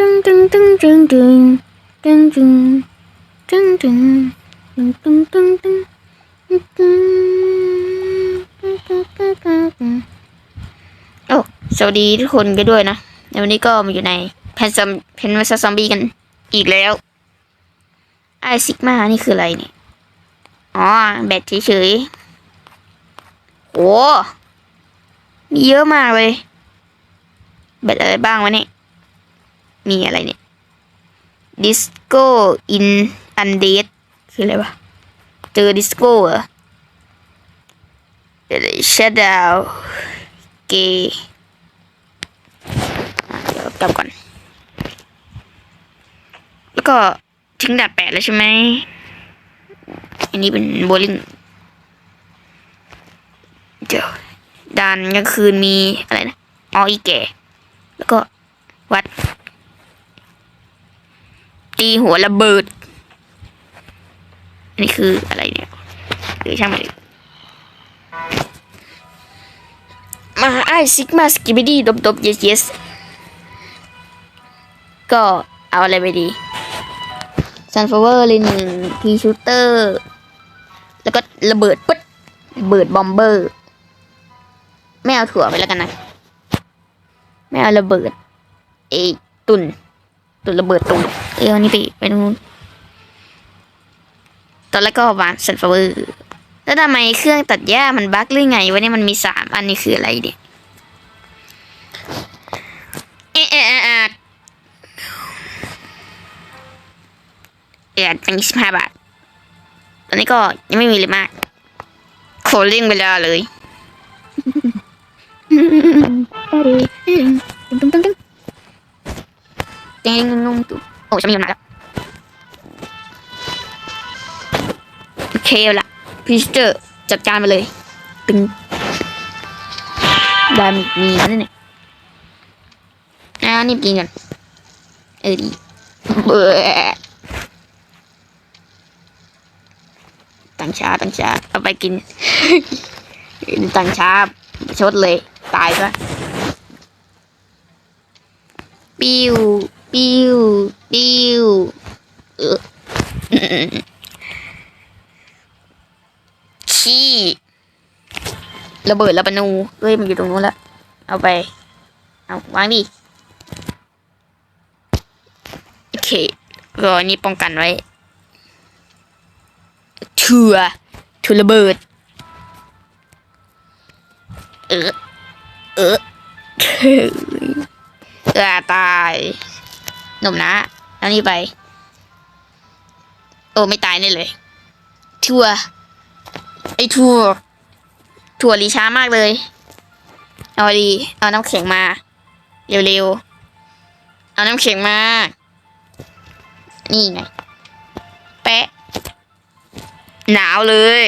ตึงตึงตึงตึงตึงตึงตึงตึงตึงตึงตึงตึงตึงึงโอ้สวัสดีทุกคนกันด้วยนะในวันนี้ก็มาอยู่ในแพนซัมแพนวัสซอมบี้กันอีกแล้วไอซิกมานี่คืออะไรเนี่ยอ๋อแบตเฉยๆโอ้มีเยอะมากเลยแบตอะไรบ้างวะเนี่ย มีอะไรเนี่ยดิสโก้อินอันเดดคืออะไรวะ เจอดิสโก้เหรอชาดาวเกเดี๋ยวกลับก่อน แล้วก็ถึงดานแปดแล้วใช่ไหม อันนี้เป็นโบลิ่ง เดี๋ยวด่านกลางคืนมีอะไรนะอ๋ออีแก่ แล้วก็วัด ตีหัวระเบิดอันนี้คืออะไรเนี่ยหรือช่างมันมาไอซิกมาสกิบิดี้ดบดบ yes yes ก็เอาอะไรไปดี sunflower เลยหนึ่งพีชูเตอร์ แล้วก็ระเบิดปึ๊ดระเบิดบอมเบอร์ ไม่เอาถั่วไปแล้วกันนะ ไม่เอาระเบิด เอตุน ตุนระเบิดตุนเออนนี้ไปไปนู้นตอนแรกก็วางซันฟลาเวอร์แล้วทำไมเครื่องตัดหญ้ามันบั๊กหรือไงวะเนี่ยมันมีสามอันนี้คืออะไรเนี่ยเอะเอะเอะเอะเอตั้งยี่สิบห้าบาท ตอนนี้ก็ยังไม่มีเลยมากขอเร่งเวลาเลยตึ้งตึ้งตึ้ง ตึ้งเจ๊งงตุ๊โอ้ฉันมีปัญหาแล้วโอเคละพิสเตอร์จัดการมาเลยตึงด้มีมีนั่นนี่อ่านี่กินกันเออดีเบื่อตังชาตังชาเอาไปกินตังชาชดเลย ตายซะปิ้ว ปิ้วปิ้วเออขี้ระเบิดระบนูเฮ้ยมันอยู่ตรงนู้นแล้วเอาไป เอาวางดิโอเครอนี่ป้องกันไว้เถื่อถื่อระเบิด เออเออเออตาย หนุ่มนะเอานี่ไป โอ้ไม่ตายนี่เลยถั่วไอ้ถั่วถั่วรีช้ามากเลย เอาดี เอาน้ำแข็งมา เร็วๆ เอาน้ำแข็งมา นี่ไง แปะ หนาวเลย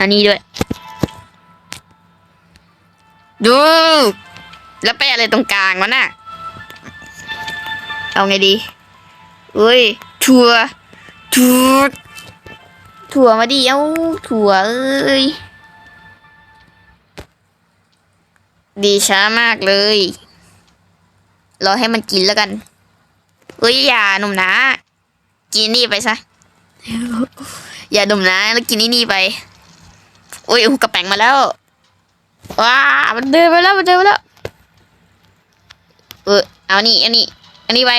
อันนี้ด้วย ดู แล้วไปะอะไรตรงกลางวะน่ะ เอาไงดีเอ้ยถั่วถั่วถั่วมาดิเอาถั่วเอ้ยดีช้ามากเลยรอให้มันกินแล้วกันเอ้ยอย่าหนุ่มนะกินนี่ไปซะอย่าหนุ่มนะแล้วกินนี่นี่ไปโอ้ยกระแปงมาแล้วว้ามันเดินไปแล้วมันเดินไปแล้วเออเอานี่อันนี้ อันนี้ไป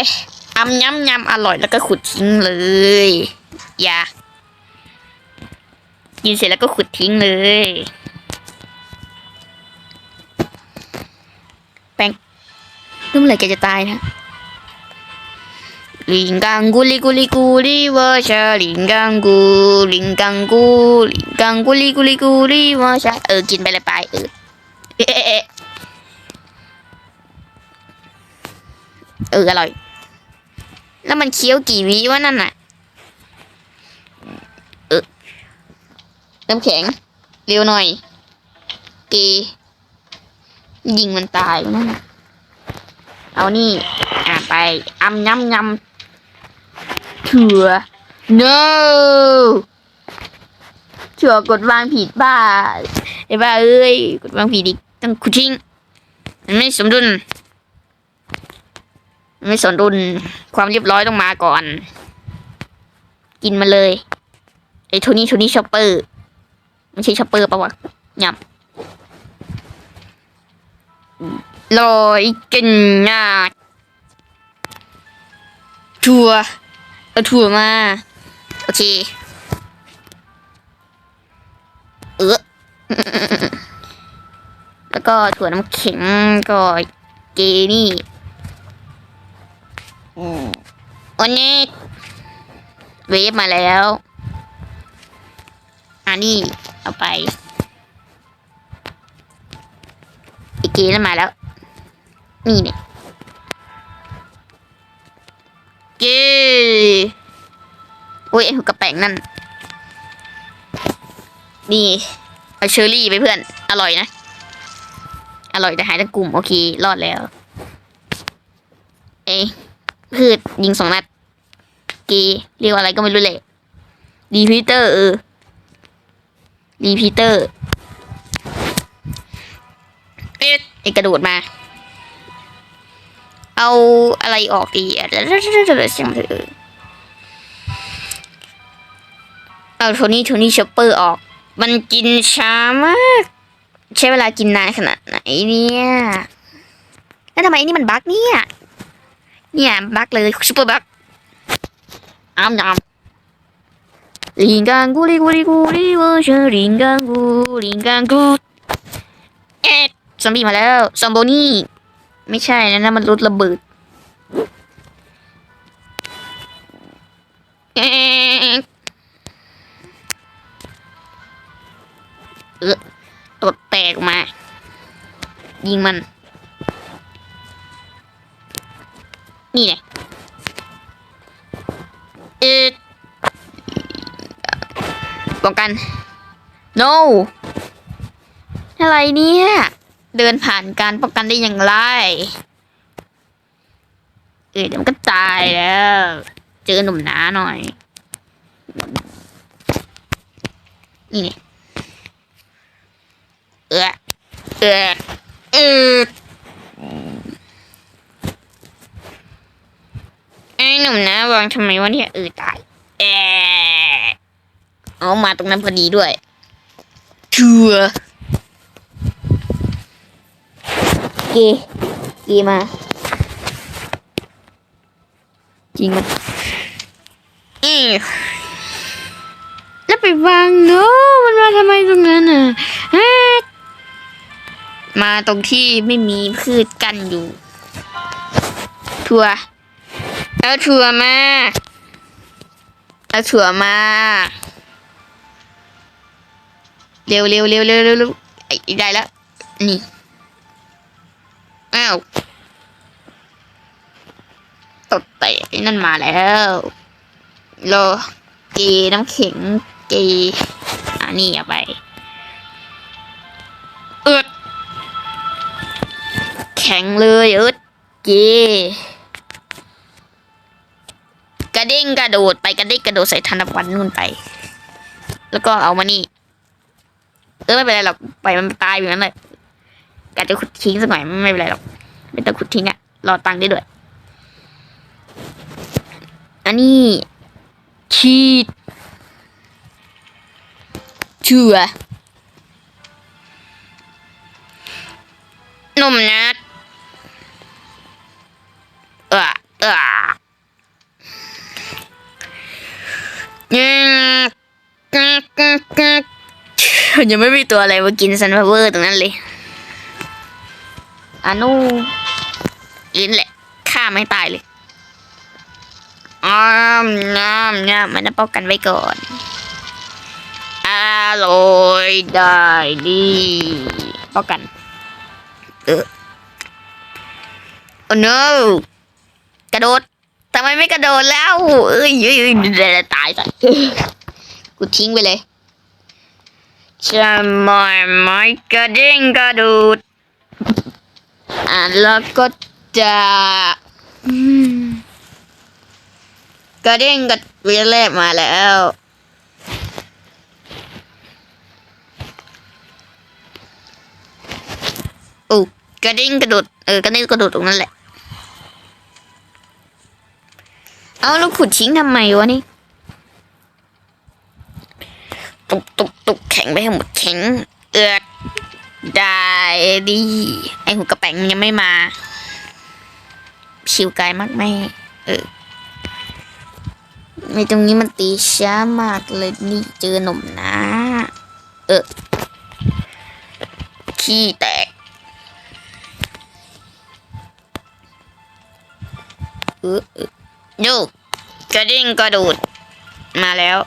ทำยำยำอร่อยแล้วก็ขุดทิ้งเลย อย่า กินเสร็จแล้วก็ขุดทิ้งเลย แป้งนุ่มเลยแกจะตายนะลิงกังกูลิกูลิกูลิวะชาลิงกังกูลิงกังกูลิงกังกูลิกูลิกูลิวะชาเออ กินไปเลยไปเออ เอออร่อย แล้วมันเคี้ยวกี่วิวะนั่นน่ะ เออน้ำแข็ง เร็วหน่อย เกยิงมันตายวะนั่นน่ะ เอานี่ อะไปอ้ำยำยำเถื่อ no เถื่อกดวางผิดบ้าไอ้บ้าเอ้ย กดวางผิดอีกต้องคุทิ้งมันไม่สมดุล ไม่สนรุนความเรียบร้อยต้องมาก่อน กินมาเลยไอ้โทนี่โทนี่ชอปเปอร์ไม่ใช่ชอปเปอร์ปะวะหยับลอยกินงาถั่วเอาถั่วมา โอเค เออแล้วก็ถั่วน้ำแข็งก็เกนี่ วันนี้เวฟมาแล้วอันนี้เอาไป อีกเกนั่นมาแล้ว นี่เนี่ยเกโอ้ยไอ้หัวกระแปงนั่น นี่ เอาเชอร์รี่ไปเพื่อน อร่อยนะ อร่อยแต่หายทั้งกลุ่ม โอเค รอดแล้ว เอ้ย พืชยิงสองนัดเกเรียกว่าอะไรก็ไม่รู้เลยรีพีเตอร์เออรีพีเตอร์เอ๊ะไอกระโดดมา เอาอะไรออกดีอะเดี๋ยวเดี๋ยวเดี๋ยวเดี๋ยวเสียงเถอเอาโทนี่โทนี่ชอปเปอร์ออก มันกินช้ามาก ใช้เวลากินนานขนาดไหนเนี่ย แล้วทำไมนี่มันบั๊กเนี่ย เนี่ยบักเลยซุปเปอร์บักอ้ามยำลิงกังกูลิกูลิกูลิวอชลิงกังกูลิงกังกูเอ๊ะซอมบี้มาแล้วซอมโบนี่ไม่ใช่นะนั่นมันรถระเบิดเออตดแตกมา ยิงมัน นี่ไงเออป้องกัน no อะไรเนี่ย เดินผ่านการป้องกันได้อย่างไร เออเดี๋ยวมันก็ตายแล้ว เจอหนุ่มหนาหน่อย นี่ไงเออเออเออ ไอ้ห นุ่มนะวางทำไมวะเนี่ยเออตายแอเอามาตรงนั้นพอดีด้วยชัวเกเกมา จริงมันอือแล้วไปวางเนาะมันมาทำไมตรงนั้นอะมาตรงที่ไม่มีพืชกันอยู่ทัวร์ เอาถั่วมาเอาถั่วมา เร็วเร็วเร็วเร็วเร็วเร็วไอ้ได้แล้ว นี่อ้าวตดเตะไอ้นั่นมาแล้วรอเกน้ำแข็งเกอันนี้เอาไปเอิดแข็งเลยเอิดเก กระเด้งกระโดดไปกระเด้งกระโดดใส่ธนบัตรนู่นไป แล้วก็เอามานี่ เออไม่เป็นไรหรอกปล่อยมันตายอยู่นั้นเลยกะจะขุดทิ้งสักหน่อยไม่เป็นไรหรอกไม่ต้องขุดทิ้งอะรอตังค์ได้ด้วย อันนี้ชีดชัวนมนะเออเออ ยังไม่มีตัวอะไรมากินซันพาวเวอร์ตรงนั้นเลยอานูอินแหละฆ่าไม่ตายเลยอ้ามงามงามมันจะป้องกันไว้ก่อนอร่อยได้ดีป้องกัน เออโอ้ no กระโดด ทำไมไม่กระโดดแล้วเอ้ยเอ้ยเอ้ยเดี๋ยวตายซะกูทิ้งไปเลยจะไม่ไม่กระเด้งกระโดดอะแล้วก็จะอืมกระเด้งกระเวียนแรกมาแล้วโอ้กระเด้งกระโดดเออกระเด้งกระโดดตรงนั้นแหละ เอาแล้วขุดทิ้งทำไมวะนี่ ตุกตุกตุกแข็งไปให้หมดแข็ง เอือดได้ดีไอหูกระแป๋งยังไม่มา ชิวกายมากไหมเออในตรงนี้มันตีช้ามากเลยนี่เจอหนุ่มนะ เออ ขี้แตก เออ ดูกระดิ่งกระดูดมาแล้ว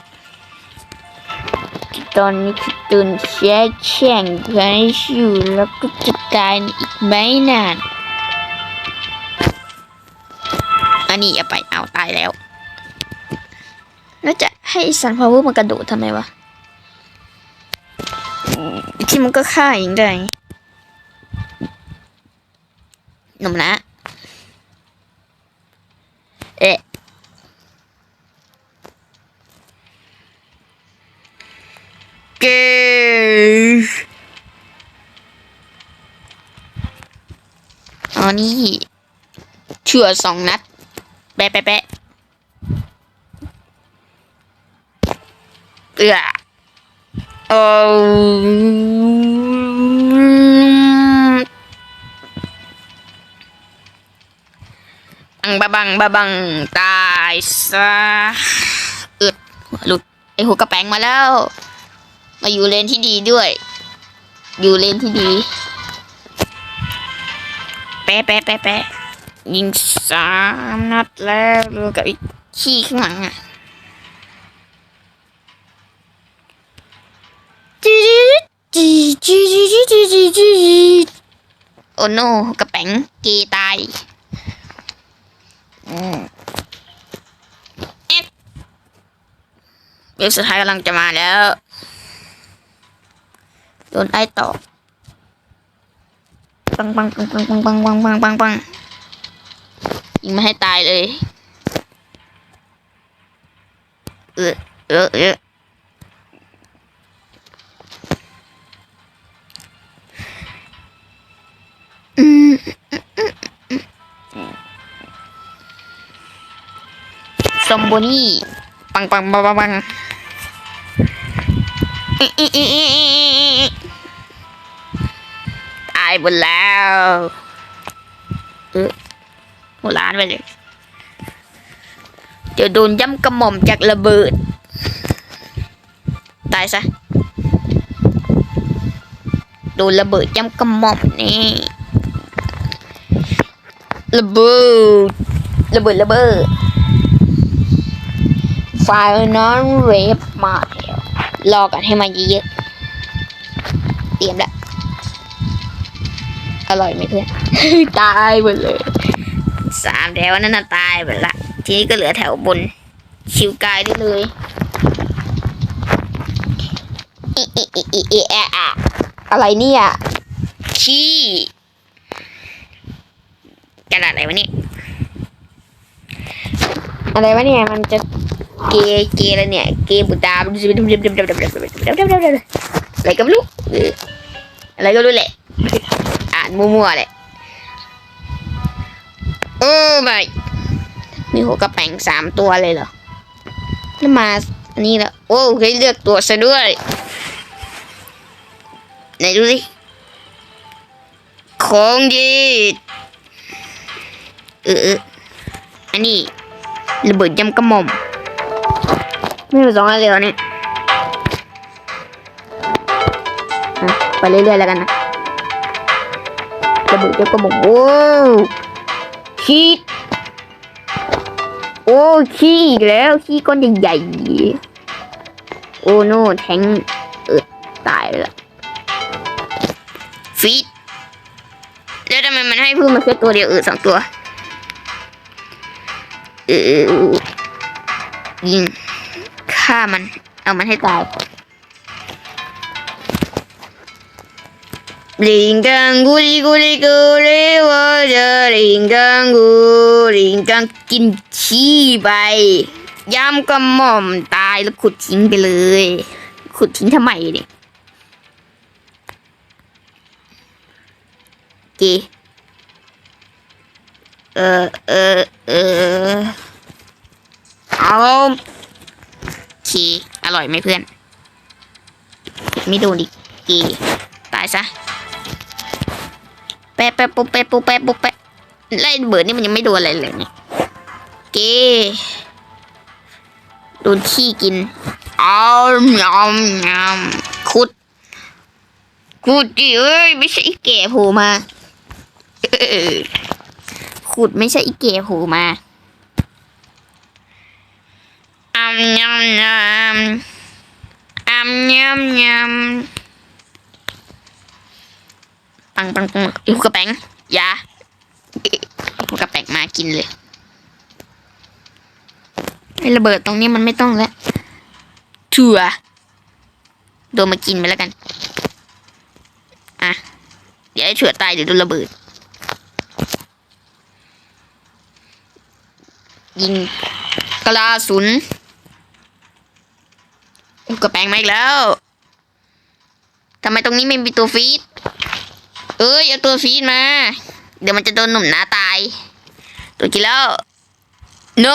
ตอนนี้คือตุนแช่แช่งกันอยู่แล้วก็จะตายในอีกไม่นาน อันนี้อย่าไปเอาตายแล้ว แล้วจะให้สันพาวเวอร์มันกระโดดทำไมวะอืมที่มันก็ฆ่าเองได้หนุ่มนะ เอ๊ะ เกอ๋อนี่เชื่อสองนัด แปะแปะแปะเอือโอ้บังบะบังบะบัง ตายซะอึดหลุดไอหัวกระแปงมาแล้ว มาอยู่เลนที่ดีด้วย อยู่เลนที่ดี แปะแปะแปะแปะยิงสามนัดแล้วรวมกับอีกขี้ข้างหลังอะจีจีจีจีจีจีจีจีโอ้โนกระแป๋งเกตายอืมเอ๊ะเวฟสุดท้ายกำลังจะมาแล้ว โดนไอ้ต่อปังปังปังปังปังปังปังปังปังปังยิงไม่ให้ตายเลยเออเออเออซอมโบนี่ปังปังปังปังปงอิอิอิอิอิอิ ตายหมดแล้วเออหัวล้านไปเลยเดี๋ยวโดนย่ำกระหม่อมจากระเบิด ตายซะ โดนระเบิดย่ำกระหม่อมนี่ระเบิดระเบิดระเบิดไฟนอลเรฟมาแล้ว รอกันให้มันเยอะๆเตรียมแล้วอร่อยไหมเพื่อน ตายหมดเลยสามแถวนั้นน่ะตายหมดละทีนี้ก็เหลือแถวบน ชิวกายได้เลยอิอิอิอิอิแอะอะอะไรเนี่ยขี้กระดาษอะไรวะเนี่ยอะไรวะเนี่ยมันจะ เกเกย์อะไรเนี่ย เกย์บุตาอะไรก็ไม่รู้อะไรก็รู้แหละ อ่านมั่วๆเลยโอ้ไม่มีหัวกระแปงสามตัวเลยเหรอแล้วมาอันนี้ล้วโอ้เคยเลือกตัวซะด้วย ไหนดูสิ ของดีเอออันนี้ระเบิดยำกระหม่อม ไม่มีสองอันเลยเนี่ยไปเรื่อยๆแล้วกันนะระบิดเจ้ากระบอกโอ้ขี้โอ้ขี้อีกแล้วขี้ก้อนใหญ่ๆโอ้โน่แทงเออตายแล้วฟีดแล้วทำไมมันให้พึ่งมาแค่ตัวเดียวเออสองตัวเออ ยิงฆ่ามัน เอามันให้ตายลิงกังกุลิกุลิกุลิว่าจะลิงกังกูลิงกังกินขี้ไปย่ำกระหม่อมตายแล้วขุดทิ้งไปเลย ขุดทิ้งทำไมเนี่ยเกเออเออเออ เอาโอเคอร่อยไหมเพื่อน ไม่โดนอีกกีตายซะ แปะแปะปุ๊บแปะปุ๊บแปะปุ๊บแปะไล่เบิร์ดนี่มันยังไม่โดนอะไรเลยเนี่ยเกโดนขี้กินเอายำยำขุดขุดดิเอ้ยไม่ใช่อีแก่โผล่มาขุดไม่ใช่อีแก่โผล่มาอัมยำยำอัมยำยำปังปังปังอยู่กระแปงอ ยาอยู่กระแปงมากินเลยไอระเบิดตรงนี้มันไม่ต้องแล้วถั่วโดนมากินไปแล้วกัน อะ เดี๋ยวไอ้ถั่วตายเดี๋ยวโดนระเบิด ยิงกระสุน กระแปงมาอีกแล้วทำไมตรงนี้ไม่มีตัวฟีดเอ้ยเอาตัวฟีดมา เดี๋ยวมันจะโดนหนุ่มหน้าตาย ตัวกินแล้วโน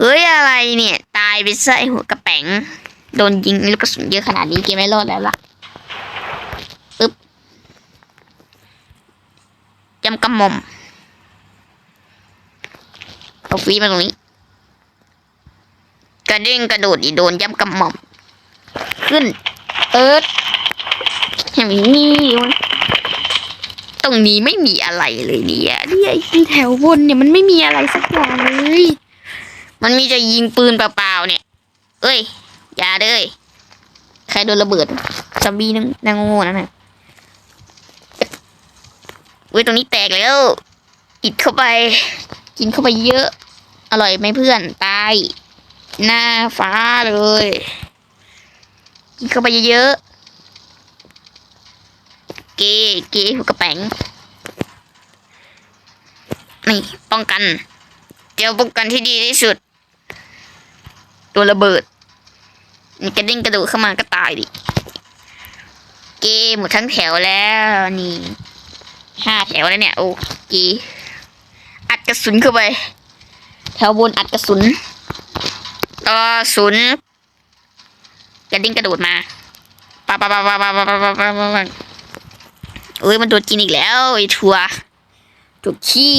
เอ้ยอะไรเนี่ย ตายไปซะไอหัวกระแป๋งโดนยิงลูกกระสุนเยอะขนาดนี้เกมไม่รอดแล้วล่ะอึ๊บจำกระหม่อมเอาฟีดมาตรงนี้ กระเด้งกระโดดอีโดนย้ำกระหม่อมขึ้น เอิร์ดอย่างนี้ตรงนี้ไม่มีอะไรเลยเนี่ยเนี่ยไอ้แถวบนเนี่ยมันไม่มีอะไรสักอย่างเลย มันมีจะยิงปืนเปล่าๆเนี่ย เอ้ย อย่าเด้ยใครโดนระเบิดซอมบี้นั่งนั่งโง่นั่นน่ะเว้ยตรงนี้แตกแล้วอิดเข้าไป กินเข้าไปเยอะ อร่อยไหมเพื่อนตาย หน้าฟ้าเลยกินเข้าไปเยอะๆเกเกหัวกระแป๋งนี่ป้องกัน เดี๋ยวป้องกันที่ดีที่สุด ตัวระเบิดนี่กระดิ่งกระโดดเข้ามาก็ตายดิเกหมดทั้งแถวแล้วนี่ห้าแถวแล้วเนี่ยโอ้เกอัดกระสุนเข้าไป แถวบนอัดกระสุน กระสุนกระดิ่งกระโดดมาปะปะปะปะปะปะปะปะปะปะปะเอ้ยมันโดนกินอีกแล้วไอ้ทัวถูกขี้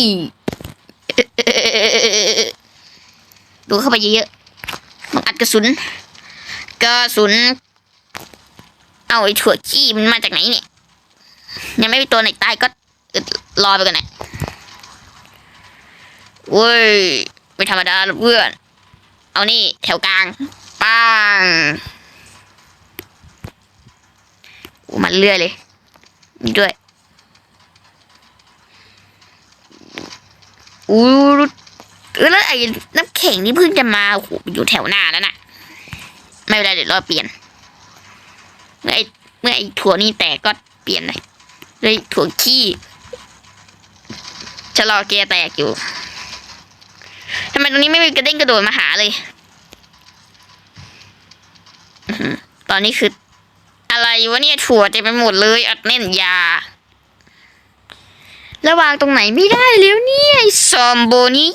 ดูเข้าไปเยอะๆมันอัดกระสุนกระสุน เอาไอ้ถั่วขี้มันมาจากไหนเนี่ยยังไม่มีตัวไหนตายก็รอไปก่อนนะเว้ยไม่ธรรมดาเพื่อน เอานี่ แถวกลางปังโอ้มันเลื่อยเลยนี่ด้วยอู้แล้วไอ้น้ำแข็งนี่เพิ่งจะมาโอ้โหอยู่แถวหน้าแล้วน่ะ ไม่เป็นไรเดี๋ยวรอเปลี่ยน เมื่อไอ้เมื่อไอ้ถั่วนี่แตกก็เปลี่ยนเลยเลยถั่วขี้ชะลอแกแตกอยู่ำไมตรงนี้ไม่มีกระเด้งกระโดดมาหาเลย ตอนนี้คือ อะไรวะเนี่ยถั่วเต็มไปหมดเลยอัดแน่นยาแล้วางตรงไหนไม่ได้แล้วเนี่ยไอซอมโบนี่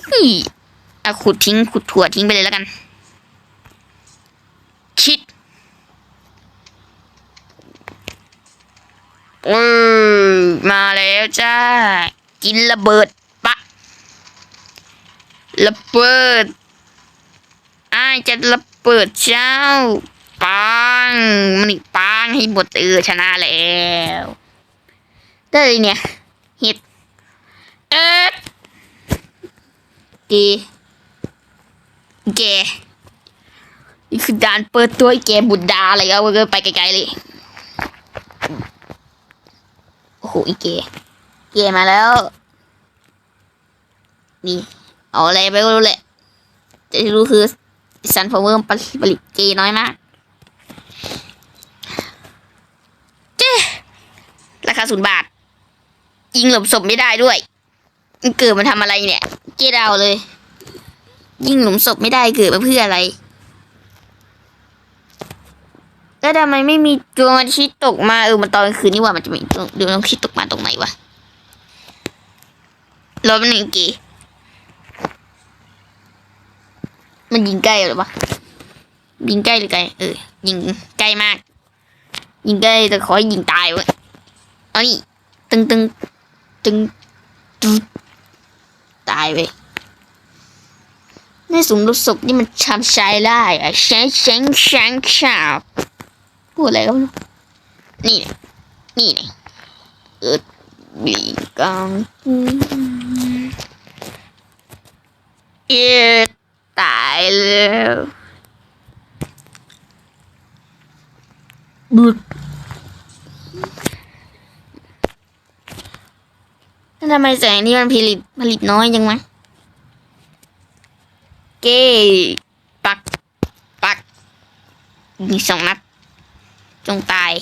อะขุดทิ้งขุดถั่วทิ้งไปเลยแล้วกันชิดเออมาแล้วจ้า กินระเบิด ระเบิดอ้ายจะระเบิดเจ้า ปัง มันอีกปังให้หมดเออชนะแล้ว ได้เลยเนี่ยเห็ดเอ๊ะดีแกนี่คือด่านเปิดตัวไอแกบุดดาอะไรเอาเกินไปไกลๆเลยโอ้โหอีเกเกมาแล้ว นี่ เอาอะไรไปก็รู้แหละแต่ที่รู้คือซันพาวเวอร์ผลิตเกน้อยมากเจ๊ราคาศูนย์บาท ยิงหลบศพไม่ได้ด้วย เกิดมาทำอะไรเนี่ย เจ๊ดาวเลย ยิงหลุมศพไม่ได้เกิดมาเพื่ออะไร แล้วทำไมไม่มีดวงอาทิตย์ตกมาเออมันตอนคืนนี่ว่ามันจะมีดวงดวงอาทิตย์ตกมาตรงไหนวะรอแป๊บหนึ่งกี่ มันยิงใกล้หรือปะยิงใกล้หรือไกลเออ ยิงใกล้มาก ยิงใกล้แต่ขอให้ยิงตายเว้ยเอานี่ตึงตึงตึงตึงตายเว้ยในสมรสศพนี่มันทำใช้ได้อะแชงแชงแชงชาบพูดอะไรก็ไม่รู้นี่นี่นี่เออบีกังเออ ตายแล้วบุดแล้วทำไมแสงนี่มันผลิตผลิตน้อยจังวะเก้ปัก ปักยิงสองนัด จงตาย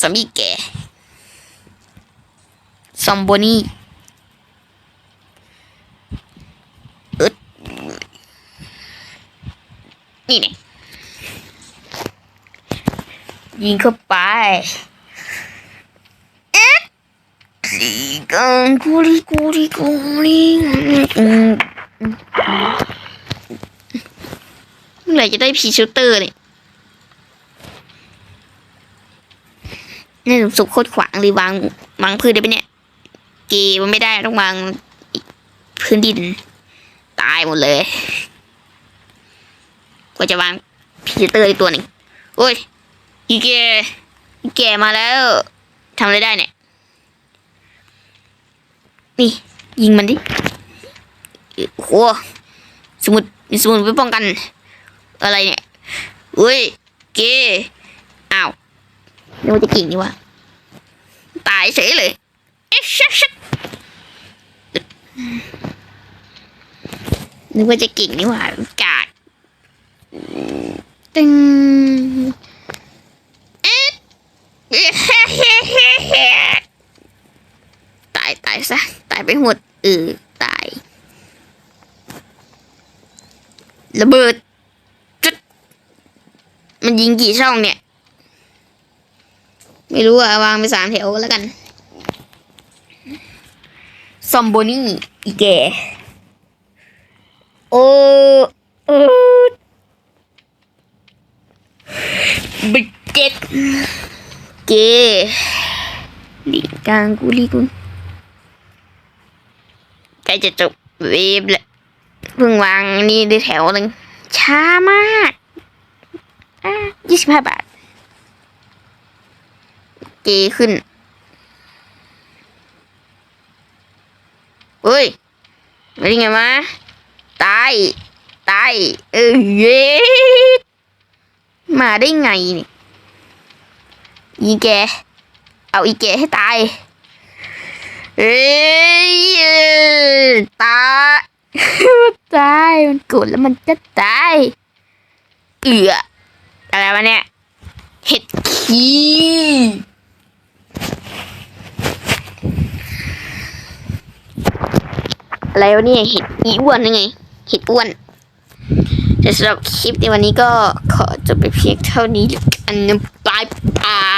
สามีแก่ซอมโบนี่อึด นี่เนี่ยยิงเข้าไปเอ๊ะสีกันกุลีกุลีกุลีอืมเมื่อไหร่จะได้พีชูเตอร์เนี่ยนี่หลุมศพโคตรขวางเลยวางวางพื้นได้ปะเนี่ย เกมันไม่ได้ต้องวางพื้นดิน ตายหมดเลย ก็จะวางพีเตอร์อีกตัวหนึ่งโอ้ย อีเกอีแกมาแล้วทำอะไรได้เนี่ย นี่ ยิงมันดิโอ้โหสมุดมีสมุดไว้ป้องกัน อะไรเนี่ยเฮ้ย เกอ้าวนึกว่าจะกิ่งนี่วะตายเฉยเลยเอ๊ะชักชักนึกว่าจะกิ่งนี่หว่ากาด ตึงเอ๊ะเอ๊ะเฮ้เฮ้เฮ้เฮ้ตายตายซะตายไปหมดเออตาย ระเบิดจุดมันยิงกี่ช่องเนี่ย ไม่รู้อะวางไปสามแถวแล้วกัน ซอมโบนี่อีแกโอ้เออ บิดเจ็ดเกลีกลางกูลีกุนใกล้จะจบเวฟแล้วเพิ่งวางนี่ได้แถวหนึ่งช้ามากอะยี่สิบห้าบาทเกขึ้นเฮ้ยมาได้ไงวะตาย ตาย เออเย้ มาได้ไงนี่อีแก เอาอีแกให้ตาย เอ้ยเออตายตายมันโกรธแล้วมันจะตายเอืออะไรวะเนี่ย เห็ดขี้อะไรวะเนี่ยเห็ดอีอ้วนยังไง เห็ดอ้วน แต่สำหรับคลิปในวันนี้ก็ขอจบไปเพียงเท่านี้อันนี้บายบาย